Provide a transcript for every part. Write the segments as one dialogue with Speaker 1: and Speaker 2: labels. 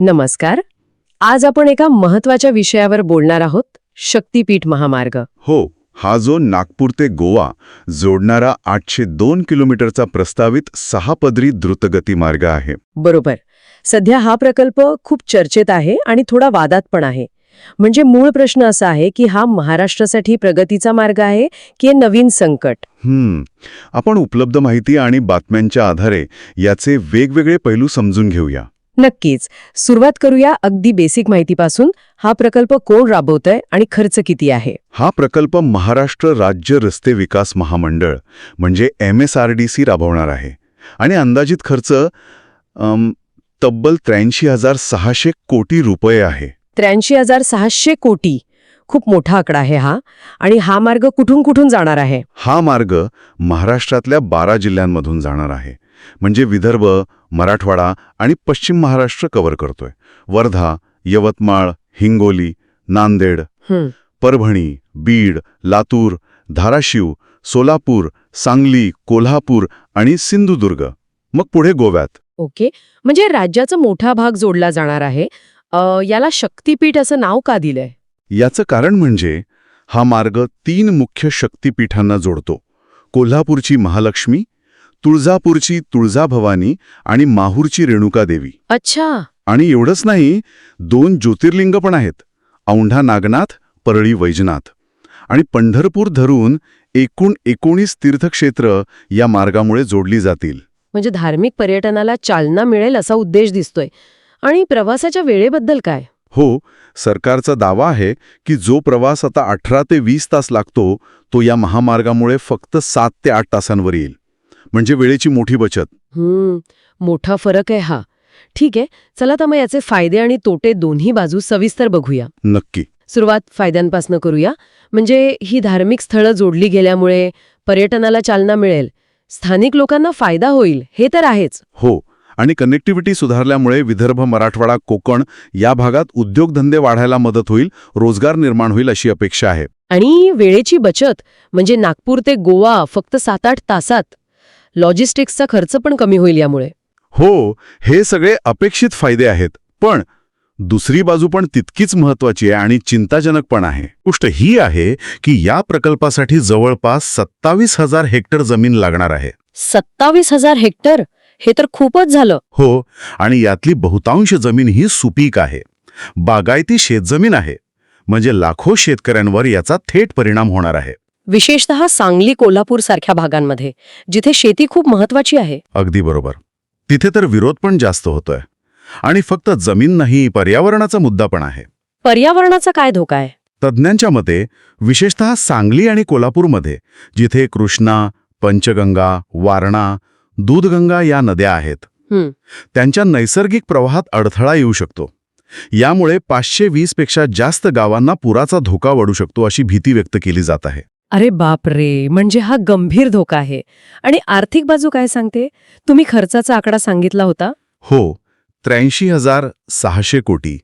Speaker 1: नमस्कार. आज आपण एका महत्त्वाच्या विषयावर बोलणार आहोत शक्तीपीठ महामार्ग.
Speaker 2: हो हा जो नागपूर ते गोवा जोडणारा आठशे दोन किलोमीटरचा प्रस्तावित सहा पदरी द्रुतगती मार्ग आहे.
Speaker 1: बरोबर. सध्या हा प्रकल्प खूप चर्चेत आहे आणि थोडा वादात पण आहे. म्हणजे मूळ प्रश्न असा आहे की हा महाराष्ट्रासाठी प्रगतीचा मार्ग आहे की हे नवीन संकट?
Speaker 2: हम्म. आपण उपलब्ध माहिती आणि बातम्यांच्या आधारे याचे वेगवेगळे पैलू समजून घेऊया.
Speaker 1: नक्कीच. सुरुवात करूया अगदी बेसिक माहितीपासून. हा प्रकल्प कोण राबवतंय आणि खर्च किती आहे?
Speaker 2: हा प्रकल्प महाराष्ट्र राज्य रस्ते विकास महामंडळ म्हणजे M S R D C राबवणार आहे. आणि अंदाजित खर्च अम, तब्बल त्र्याऐंशी हजार सहाशे कोटी रुपये आहे.
Speaker 1: त्र्याऐंशी हजार सहाशे कोटी. खूप मोठा आकडा आहे हा. आणि हा मार्ग कुठून कुठून जाणार आहे?
Speaker 2: हा मार्ग महाराष्ट्रातल्या बारा जिल्ह्यांमधून जाणार आहे. म्हणजे विदर्भ मराठवाडा आणि पश्चिम महाराष्ट्र कव्हर करतोय. वर्धा यवतमाळ हिंगोली नांदेड परभणी बीड लातूर धाराशिव सोलापूर सांगली कोल्हापूर आणि सिंधुदुर्ग. मग पुढे गोव्यात.
Speaker 1: ओके. म्हणजे राज्याचा मोठा भाग जोडला जाणार आहे. याला शक्तीपीठ असं नाव का दिलंय?
Speaker 2: याचं कारण म्हणजे हा मार्ग तीन मुख्य शक्तिपीठांना जोडतो. कोल्हापूरची महालक्ष्मी तुळजापूरची तुळजाभवानी आणि माहूरची रेणुकादेवी
Speaker 1: अच्छा.
Speaker 2: आणि एवढंच नाही दोन ज्योतिर्लिंग पण आहेत. औंढा नागनाथ परळी वैजनाथ. आणि पंढरपूर धरून एकूण एकोणीस तीर्थक्षेत्र या मार्गामुळे जोडली जातील.
Speaker 1: म्हणजे धार्मिक पर्यटनाला चालना मिळेल असा उद्देश दिसतोय. आणि प्रवासाच्या वेळेबद्दल काय?
Speaker 2: हो सरकारचा दावा आहे की जो प्रवास आता अठरा ते वीस तास लागतो तो या महामार्गामुळे फक्त सात ते आठ तासांवर येईल. म्हणजे वेळेची मोठी बचत.
Speaker 1: हम्म मोठा फरक आहे हा. ठीक आहे चला तर मग याचे फायदे आणि तोटे दोन्ही बाजू सविस्तर बघूया.
Speaker 2: नक्की.
Speaker 1: सुरुवात फायद्यांपासून करूया. म्हणजे ही धार्मिक स्थळं जोडली गेल्यामुळे पर्यटनाला चालना मिळेल. स्थानिक लोकांना फायदा होईल हे तर आहेच.
Speaker 2: हो आणि कनेक्टिव्हिटी सुधारल्यामुळे विदर्भ मराठवाडा कोकण या भागात उद्योगधंदे वाढायला मदत होईल रोजगार निर्माण होईल अशी अपेक्षा आहे.
Speaker 1: आणि वेळेची बचत म्हणजे नागपूर ते गोवा फक्त सात आठ तासात. लॉजिस्टिक्सचा खर्च पण कमी होईल यामुळे.
Speaker 2: हो हे सगळे अपेक्षित फायदे आहेत पण दुसरी बाजू पण तितकीच महत्वाची आहे आणि चिंताजनक पण आहे. गोष्ट ही आहे की या प्रकल्पासाठी जवळपास सत्तावीस हजार हेक्टर जमीन लागणार आहे.
Speaker 1: सत्तावीस हजार हेक्टर? हे तर खूपच झालं.
Speaker 2: हो आणि यातली बहुतांश जमीन ही सुपीक आहे. बागायती शेतजमीन आहे. म्हणजे लाखो शेतकऱ्यांवर याचा थेट परिणाम होणार आहे.
Speaker 1: विशेषतः सांगली कोल्हापूर सारख्या भागांमध्ये जिथे शेती खूप महत्वाची आहे.
Speaker 2: अगदी बरोबर. तिथे तर विरोध पण जास्त होतोय. आणि फक्त जमीन नाही पर्यावरणाचा मुद्दा पण आहे.
Speaker 1: पर्यावरणाचा काय धोका आहे?
Speaker 2: तज्ज्ञांच्या मते विशेषतः सांगली आणि कोल्हापूरमध्ये जिथे कृष्णा पंचगंगा वारणा दूधगंगा या नद्या आहेत
Speaker 1: हं,
Speaker 2: त्यांच्या नैसर्गिक प्रवाहात अडथळा येऊ शकतो. यामुळे पाचशे वीसपेक्षा जास्त गावांना पुराचा धोका वाढू शकतो अशी भीती व्यक्त केली जात आहे.
Speaker 1: अरे बाप रे म्हणजे हा गंभीर धोका आहे. आणि आर्थिक बाजू काय सांगते? तुम्ही खर्चाचा आकडा सांगितला होता?
Speaker 2: हो त्र्याऐंशी हजार सहाशे कोटी.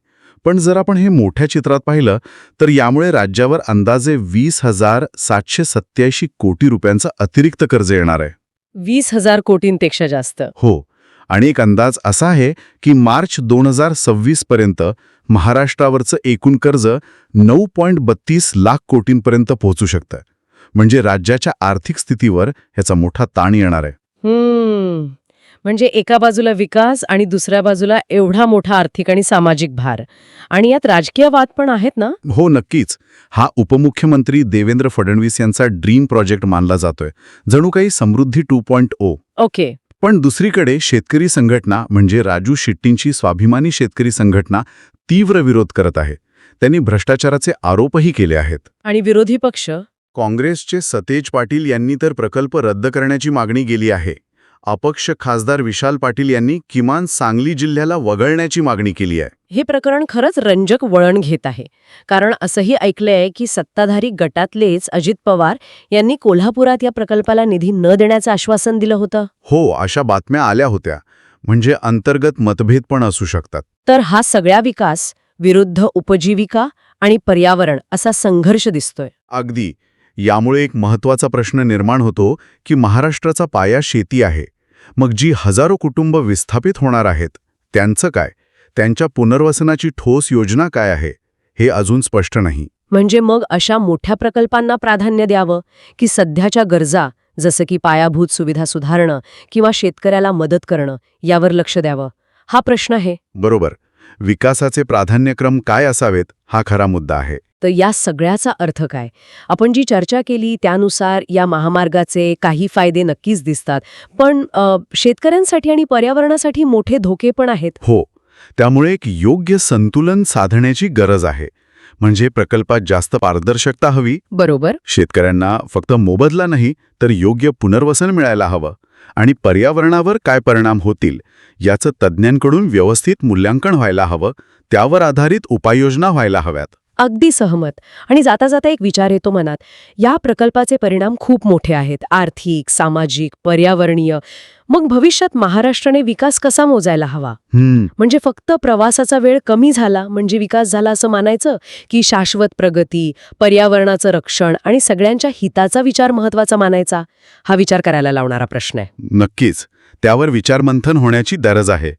Speaker 2: पण जर आपण हे मोठ्या चित्रात पाहिलं तर यामुळे राज्यावर अंदाजे वीस हजार सातशे सत्याऐंशी कोटी रुपयांचा अतिरिक्त कर्ज येणार आहे.
Speaker 1: वीस हजार कोटींपेक्षा जास्त.
Speaker 2: हो आणि एक अंदाज असा आहे की मार्च दोन हजार सव्वीस पर्यंत महाराष्ट्रावरचं एकूण कर्ज नऊ पॉईंट बत्तीस लाख कोटींपर्यंत पोहोचू शकतं. म्हणजे राज्याच्या आर्थिक स्थितीवर ह्याचा मोठा ताण येणार आहे.
Speaker 1: म्हणजे एका बाजूला विकास आणि दुसऱ्या बाजूला एवढा मोठा आर्थिक आणि सामाजिक भार. आणि यात राजकीय वाद पण आहेत ना?
Speaker 2: हो नक्कीच. हा उपमुख्यमंत्री देवेंद्र फडणवीस यांचा ड्रीम प्रोजेक्ट मानला जातोय. जणू काही Samruddhi two point O.
Speaker 1: Okay.
Speaker 2: पण दुसरीकडे शेतकरी संघटना म्हणजे राजू शेट्टींची स्वाभिमानी शेतकरी संघटना तीव्र विरोध करत आहे. त्यांनी भ्रष्टाचाराचे आरोपही केले आहेत.
Speaker 1: आणि विरोधी पक्ष?
Speaker 2: काँग्रेसचे सतेज पाटील यांनी तर प्रकल्प रद्द करण्याची मागणी केली आहे. अपक्ष खासदार विशाल पाटील यांनी किमान सांगली जिल्ह्याला वगळण्याची मागणी केली आहे.
Speaker 1: हे प्रकरण खरंच रंजक वळण घेत आहे. कारण असंही ऐकलंय की सत्ताधारी गटातलेच अजित पवार यांनी कोल्हापुरात या प्रकल्पाला निधी न देण्याचं आश्वासन दिलं होतं.
Speaker 2: हो अशा बातम्या आल्या होत्या. म्हणजे अंतर्गत मतभेद पण असू शकतात.
Speaker 1: तर हा सगळा विकास विरुद्ध उपजीविका आणि पर्यावरण असा संघर्ष दिसतोय.
Speaker 2: अगदी. यामुळे एक महत्त्वाचा प्रश्न निर्माण होतो की महाराष्ट्राचा पाया शेती आहे. मग जी हजारो कुटुंब विस्थापित होणार आहेत त्यांचं काय? त्यांच्या पुनर्वसनाची ठोस योजना काय आहे? हे अजून स्पष्ट नाही.
Speaker 1: म्हणजे मग अशा मोठ्या प्रकल्पांना प्राधान्य द्यावं की सध्याच्या गरजा जसं की पायाभूत सुविधा सुधारणं किंवा शेतकऱ्याला मदत करणं यावर लक्ष द्यावं? हा प्रश्न आहे.
Speaker 2: बरोबर. विकासाचे प्राधान्यक्रम काय असावेत? हा खरा मुद्दा आहे.
Speaker 1: तर या सगळ्याचा अर्थ काय? आपण जी चर्चा केली त्यानुसार या महामार्गाचे काही फायदे नक्कीच दिसतात. पण शेतकऱ्यांसाठी आणि पर्यावरणासाठी मोठे धोके पण आहेत.
Speaker 2: हो. त्यामुळे एक योग्य संतुलन साधण्याची गरज आहे. म्हणजे प्रकल्पात जास्त पारदर्शकता हवी.
Speaker 1: बरोबर.
Speaker 2: शेतकऱ्यांना फक्त मोबदला नाही तर योग्य पुनर्वसन मिळायला हवं. आणि पर्यावरणावर काय परिणाम होतील याचं तज्ज्ञांकडून व्यवस्थित मूल्यांकन व्हायला हवं. त्यावर आधारित उपाययोजना व्हायला हव्यात.
Speaker 1: अगदी सहमत. आणि जाता जाता एक विचार येतो मनात या प्रकल्पाचे परिणाम खूप मोठे आहेत. आर्थिक सामाजिक पर्यावरणीय. मग भविष्यात महाराष्ट्राने विकास कसा मोजायला हवा? म्हणजे फक्त प्रवासाचा वेळ कमी झाला म्हणजे विकास झाला असं मानायचं? की शाश्वत प्रगती पर्यावरणाचं रक्षण आणि सगळ्यांच्या हिताचा विचार महत्त्वाचा मानायचा? हा विचार करायला लावणारा प्रश्न आहे.
Speaker 2: नक्कीच. त्यावर विचारमंथन होण्याची गरज आहे.